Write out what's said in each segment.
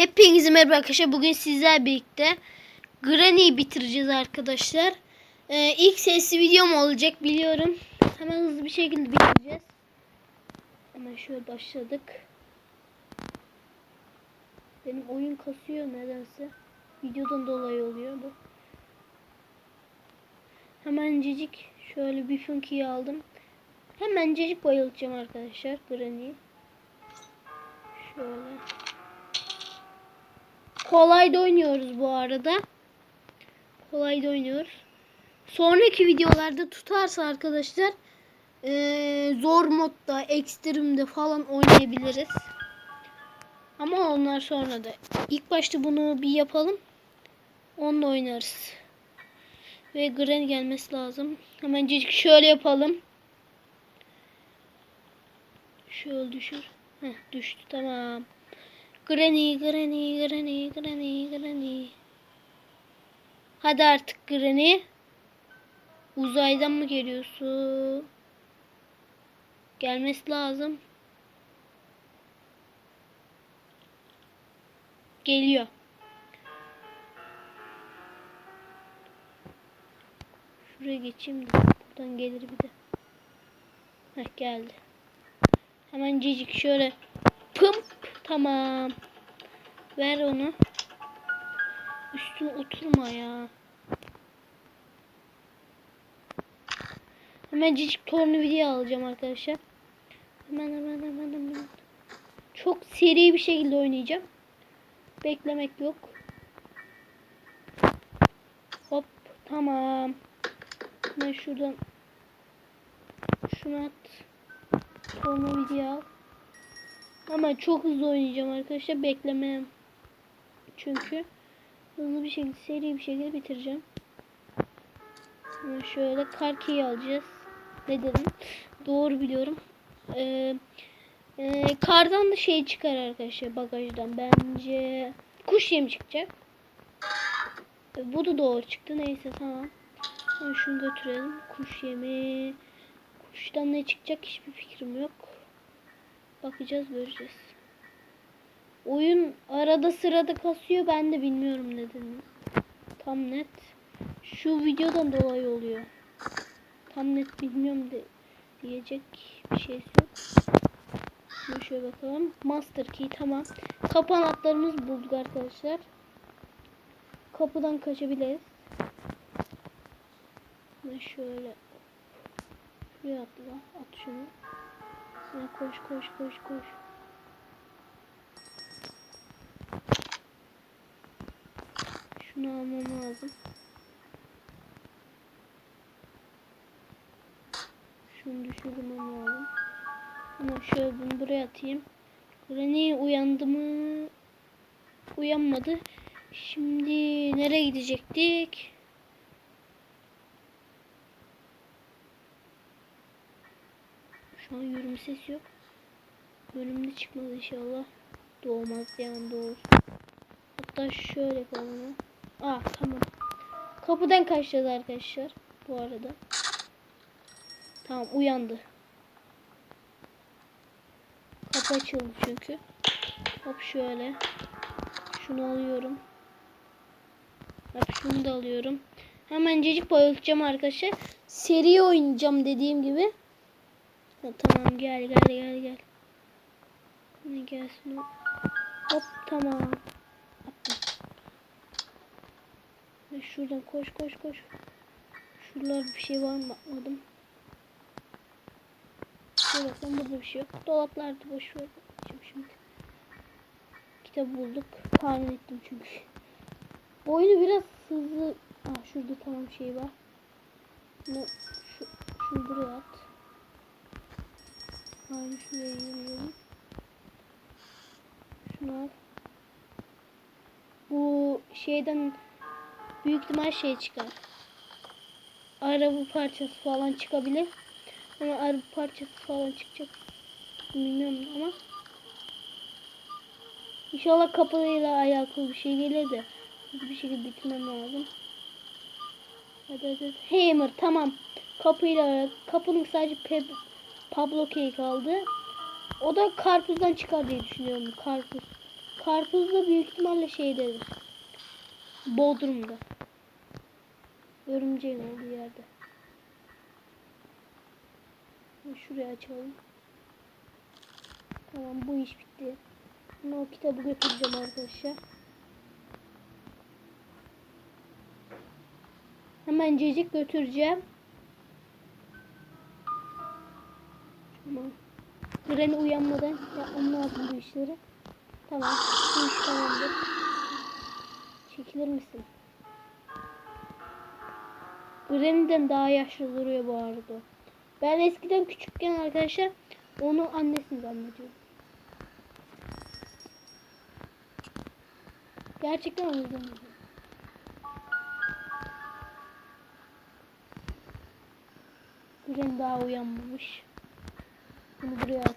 Hepinize merhaba arkadaşlar. Bugün sizler birlikte Granny'yi bitireceğiz arkadaşlar. Ee, ilk sesli videom olacak biliyorum. Hemen hızlı bir şekilde bitireceğiz. Hemen şöyle başladık. Benim oyun kasıyor nedense. Videodan dolayı oluyor bu. Hemencecik şöyle bir funkiyi aldım. Hemencecik bayılacağım arkadaşlar Granny'yi. Kolay da oynuyoruz bu arada. Kolay da oynuyoruz. Sonraki videolarda tutarsa arkadaşlar eee, zor modda, ekstremde falan oynayabiliriz. Ama onlar sonra da. İlk başta bunu bir yapalım. Onunla oynarız. Ve Granny gelmesi lazım. Hemencik şöyle yapalım. Şöyle düşür. Heh, düştü tamam. Granny, Granny, Granny, Granny, Granny. Hadi artık Granny. Uzaydan mı geliyorsun? Gelmesi lazım. Geliyor. Şuraya geçeyim de buradan gelir bir de. Heh geldi. Hemen cicik şöyle pımp tamam. Ver onu. Üstüne oturma ya. Hemen cicik torunu video alacağım arkadaşlar. Hemen hemen hemen hemen. Çok seri bir şekilde oynayacağım. Beklemek yok. Hop tamam. Ben şuradan şunu at. Torunu video al. Ama çok hızlı oynayacağım arkadaşlar. Beklemem. Çünkü hızlı bir şekilde seri bir şekilde bitireceğim. Hemen şöyle karkiyi alacağız. Ne dedim? Doğru biliyorum. Ee, e, kardan da şey çıkar arkadaşlar bagajdan. Bence kuş yemi çıkacak. E, bu da doğru çıktı. Neyse tamam. Şimdi şunu götürelim. Kuş yemi. Kuştan ne çıkacak hiçbir fikrim yok. Bakacağız göreceğiz. Oyun arada sırada kasıyor ben de bilmiyorum nedenini. Tam net. Şu videodan dolayı oluyor. Tam net bilmiyorum de diyecek bir şey yok. Şimdi şöyle bakalım. Master key tamam. Kapı anahtarımız bulduk arkadaşlar. Kapıdan kaçabiliriz. Şöyle şuraya atla. At şunu. Ha, koş koş koş koş. Şunu almam lazım. Şunu düşürmem lazım. Ama şöyle bunu buraya atayım. Granny uyandı mı? Uyanmadı. Şimdi nereye gidecektik? Şu an yürüme sesi yok. Bölümde çıkmaz inşallah. Doğmaz yani doğur. Hatta şöyle yapalım. Ah tamam. Kapıdan kaçacağız arkadaşlar. Bu arada. Tamam uyandı. Kapı açıldı çünkü. Hop şöyle. Şunu alıyorum. Hop şunu da alıyorum. Hemencecik bayılacağım arkadaşlar. Seri oynayacağım dediğim gibi. Ha, tamam gel gel gel gel. Ne gelsin o. Hop tamam. Attım. Ve şuradan koş koş koş. Şuralar bir şey var mı bakmadım. Bakın burada bir şey yok. Dolaplarda boş ver. Şimdi. Kitap bulduk. Tahmin ettim çünkü. Bu oyunu biraz hızlı. Aa, şurada tamam şey var. Bunu, şu, şunu buraya at. Aynı şuraya. Şunu al. Bu şeyden büyük ihtimal şey çıkar. Araba parçası falan çıkabilir. Ama araba parçası falan çıkacak. Bilmiyorum ama. İnşallah kapıyla alakalı bir şey gelir de bir şekilde bitirmem lazım. Hadi hadi. Hammer tamam. Kapıyla kapının sadece pe Pablo Key kaldı. O da karpuzdan çıkar diye düşünüyorum. Karpuz. Karpuz da büyük ihtimalle şeydedir. Bodrum'da. Örümceğin olduğu yerde. Şuraya açalım. Tamam bu iş bitti. Şimdi o kitabı götüreceğim arkadaşlar. Hemen cecik götüreceğim. Tamam. Granny uyanmadan yapmam lazım bu işleri. Tamam. Bu iş tamamdır. Çekilir misin? Granny'den daha yaşlı duruyor bu arada. Ben eskiden küçükken arkadaşlar onu annesini zannediyorum. Gerçekten onu zannediyorum. Daha uyanmamış. Bunu buraya at.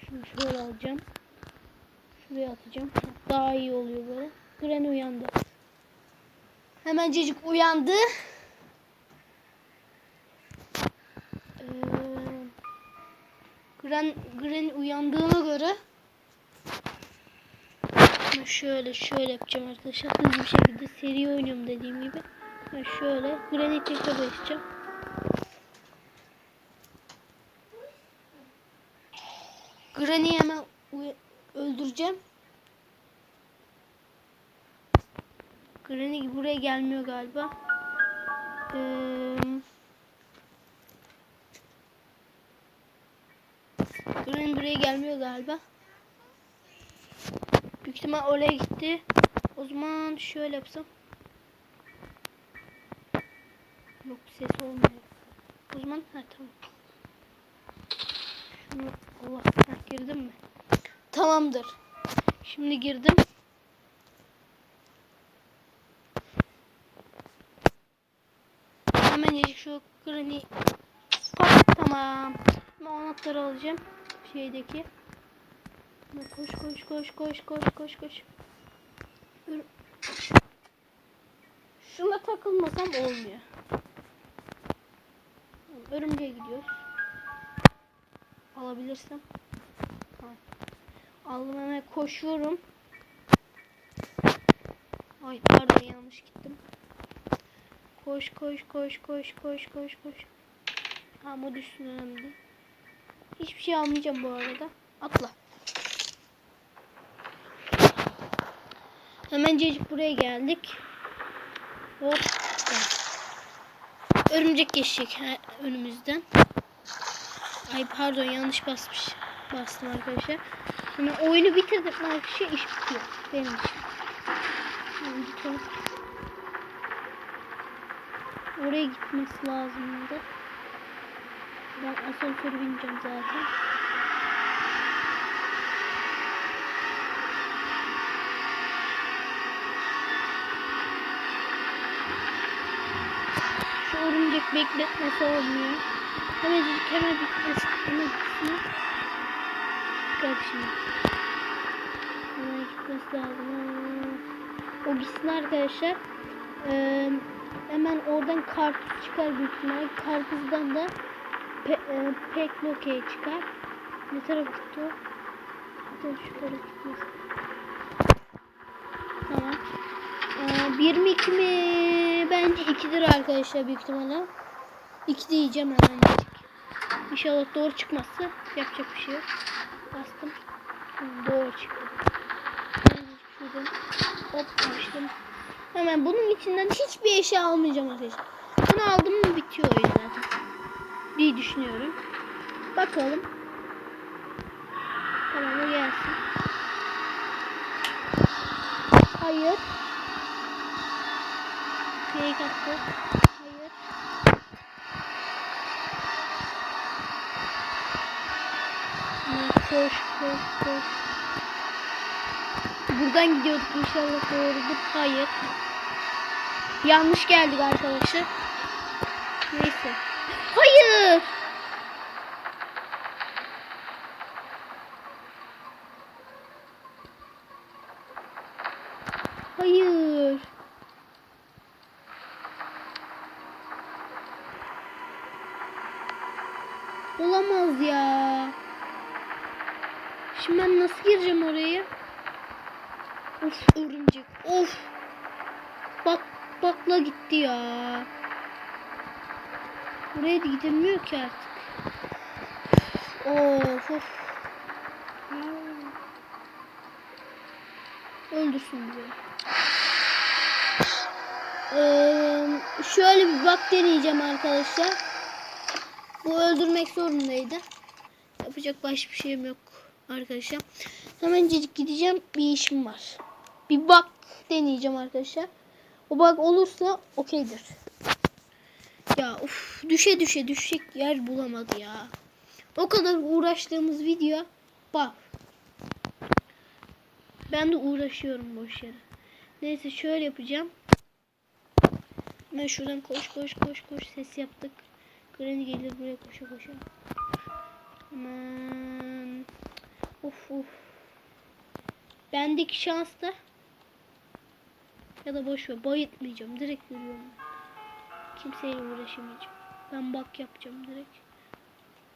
Şunu şöyle alacağım. Şuraya atacağım. Daha iyi oluyor böyle. Granny uyandı. Hemencecik uyandı. Ee, Gran, Granny uyandığına göre ben şöyle şöyle yapacağım arkadaşlar. Hızlı bir şekilde seri oynuyorum dediğim gibi. Ben şöyle Granny tekrar başlayacağım. Granny'i hemen öldüreceğim. Granny buraya gelmiyor galiba. Ee, Granny buraya gelmiyor galiba. Büyük ihtimal oraya gitti. O zaman şöyle yapsam. Yok ses olmuyor. O zaman ha tamam. Şunu Allah girdim mi? Tamamdır. Şimdi girdim. Hemen şu Granny tamam. Ben anahtarı alacağım. Şeydeki. Koş koş koş koş koş koş koş. Şuna takılmasam olmuyor. Örümceğe gidiyoruz. Alabilirsem. Hemen koşuyorum. Ay pardon yanlış gittim. Koş koş koş koş koş koş koş. Ha mod önemli. Hiçbir şey almayacağım bu arada. Atla. Hemencecik buraya geldik. Hop. Örümcek geçecek önümüzden. Ay pardon yanlış basmış. Bastım arkadaşlar. Şimdi oyunu bitirdim arkadaşlar iş bitiyor. Benim için. Gidelim. Oraya gitmesi lazımdı. Ben asansöre bineceğim zaten. Şu örümcek bekletmesi olmuyor. Hemen hemen bitmesi. Hemen bitsin. Bak şimdi. Gitmesi lazım. O gitsin arkadaşlar. Ee, hemen oradan karpuz çıkar büyük ihtimal. Karpuzdan da pe, e, pekloke çıkar. Ne taraf gitti o? Şu taraf gitmesin. Tamam. Ee, 1 mi 2 mi? Bence 2'dir arkadaşlar büyük ihtimalle. 2 diyeceğim hemen. İnşallah doğru çıkmazsa yapacak bir şey yok. Doğru çıktı. Ben şuradan hop açtım. Hemen bunun içinden hiçbir eşya almayacağım arkadaşlar. Bunu aldım mı bitiyor oyun zaten. diye düşünüyorum. Bakalım. Tamam o gelsin. Hayır. Fake attı. Hayır. Ha, Koş koş koş. Buradan gidiyorduk inşallah doğrudur. Hayır. Yanlış geldik arkadaşlar. Neyse. Hayır. Olamaz ya. Şimdi ben nasıl gireceğim oraya? Of örümcek. Of. Bak bakla gitti ya. Buraya da gidilmiyor ki artık. Of of. Öldürsün bizi. Ee, şöyle bir bak deneyeceğim arkadaşlar. Bu öldürmek zorundaydı. Yapacak başka bir şeyim yok arkadaşlar. Hemencecik gideceğim. Bir işim var. Bir bak deneyeceğim arkadaşlar. O bak olursa okeydir. Ya uf düşe düşe düşecek yer bulamadı ya. O kadar uğraştığımız video bak. Ben de uğraşıyorum boş yere. Neyse şöyle yapacağım. Ben şuradan koş koş koş koş ses yaptık. Granny gelir buraya koşa koşa. Aman. Of of. Bendeki şans da ya da boş ver bayıtmayacağım. Direkt yürüyorum. Kimseyle uğraşamayacağım. Ben bak yapacağım direkt.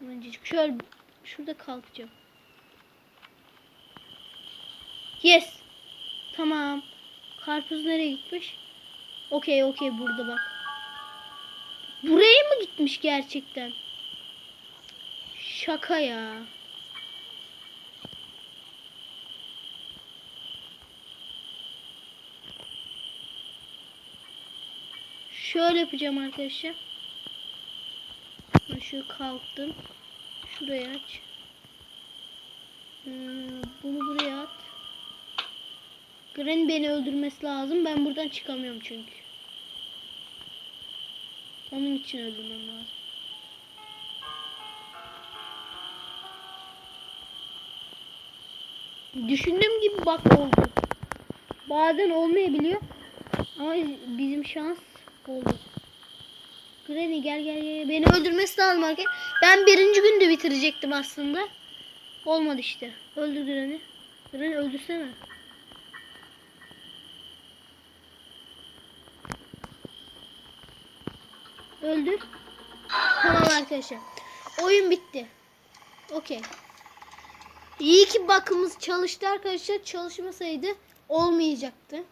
Öncecik şöyle şurada kalkacağım. Yes. Tamam. Karpuz nereye gitmiş? Okey okey burada bak. Buraya mı gitmiş gerçekten? Şaka ya. Şöyle yapacağım arkadaşlar. Şöyle kalktım. Şuraya aç. Ee, bunu buraya at. Gren beni öldürmesi lazım. Ben buradan çıkamıyorum çünkü. Onun için öldürmem lazım. Düşündüğüm gibi bak oldu. Bazen olmayabiliyor. Ama bizim şans oldu. Granny gel gel gel. Beni öldürmesi lazım arkadaşlar. Ben birinci günde bitirecektim aslında. Olmadı işte. Öldür Granny. Granny öldürsene. Öldür. Tamam arkadaşlar. Oyun bitti. Okey. İyi ki bakımız çalıştı arkadaşlar. Çalışmasaydı olmayacaktı.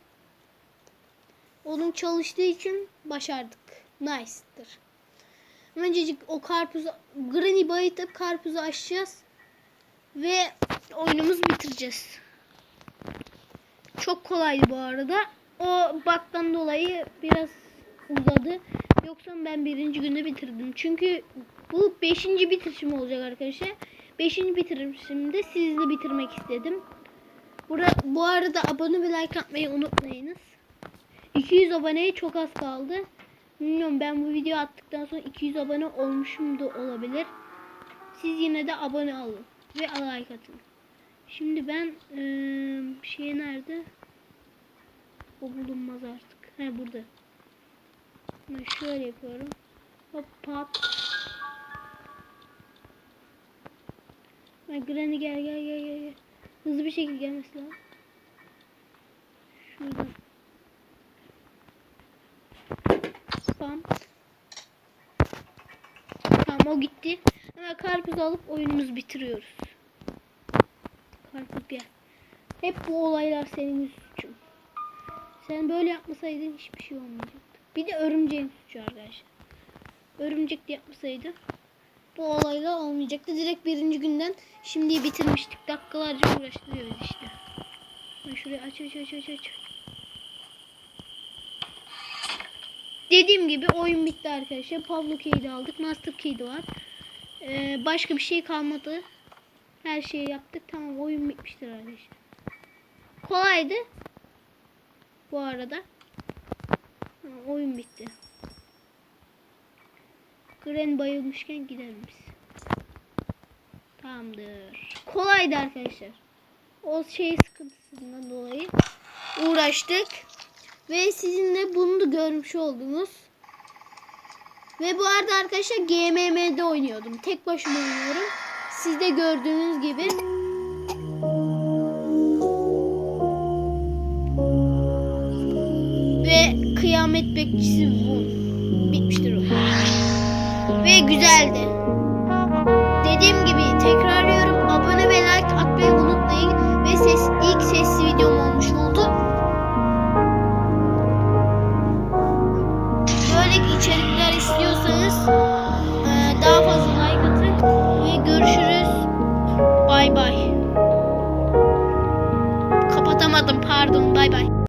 Onun çalıştığı için başardık. Nice'dır. Öncecik o karpuzu Granny bayıtıp karpuzu açacağız. Ve oyunumuzu bitireceğiz. Çok kolaydı bu arada. O baktan dolayı biraz uzadı. Yoksa ben birinci günde bitirdim. Çünkü bu beşinci bitirişim olacak arkadaşlar. Beşinci bitirişimde sizle bitirmek istedim. Bu arada abone ve like atmayı unutmayınız. 200 aboneye çok az kaldı. Bilmiyorum ben bu video attıktan sonra 200 abone olmuşum da olabilir. Siz yine de abone olun ve like atın. Şimdi ben ee, şey nerede? O bulunmaz artık. He burada. Ben şöyle yapıyorum. Hop pat. Ha, Granny gel gel gel. gel. Hızlı bir şekilde gelmesi lazım. Şuradan. Bam. Tamam o gitti. Hemen karpuz alıp oyunumuzu bitiriyoruz. Karpuz gel. Hep bu olaylar senin suçun. Sen böyle yapmasaydın hiçbir şey olmayacaktı. Bir de örümceğin suçu arkadaşlar. Örümcek de yapmasaydı bu olaylar olmayacaktı. Direkt birinci günden şimdi bitirmiştik. Dakikalarca uğraştırıyoruz işte. Ben şurayı aç aç aç aç aç. Dediğim gibi oyun bitti arkadaşlar. Pablo Key'i aldık. Master Key de var. Ee, başka bir şey kalmadı. Her şeyi yaptık. Tamam oyun bitmiştir arkadaşlar. Kolaydı. Bu arada. Ha, oyun bitti. Gren bayılmışken gidelim biz. Tamamdır. Kolaydı arkadaşlar. O şey sıkıntısından dolayı uğraştık. Ve sizinle bunu da görmüş oldunuz. Ve bu arada arkadaşlar GMM'de oynuyordum. Tek başıma oynuyorum. Siz de gördüğünüz gibi. Ve kıyamet bekçisi Wun. Bitmiştir o. Ve güzeldi.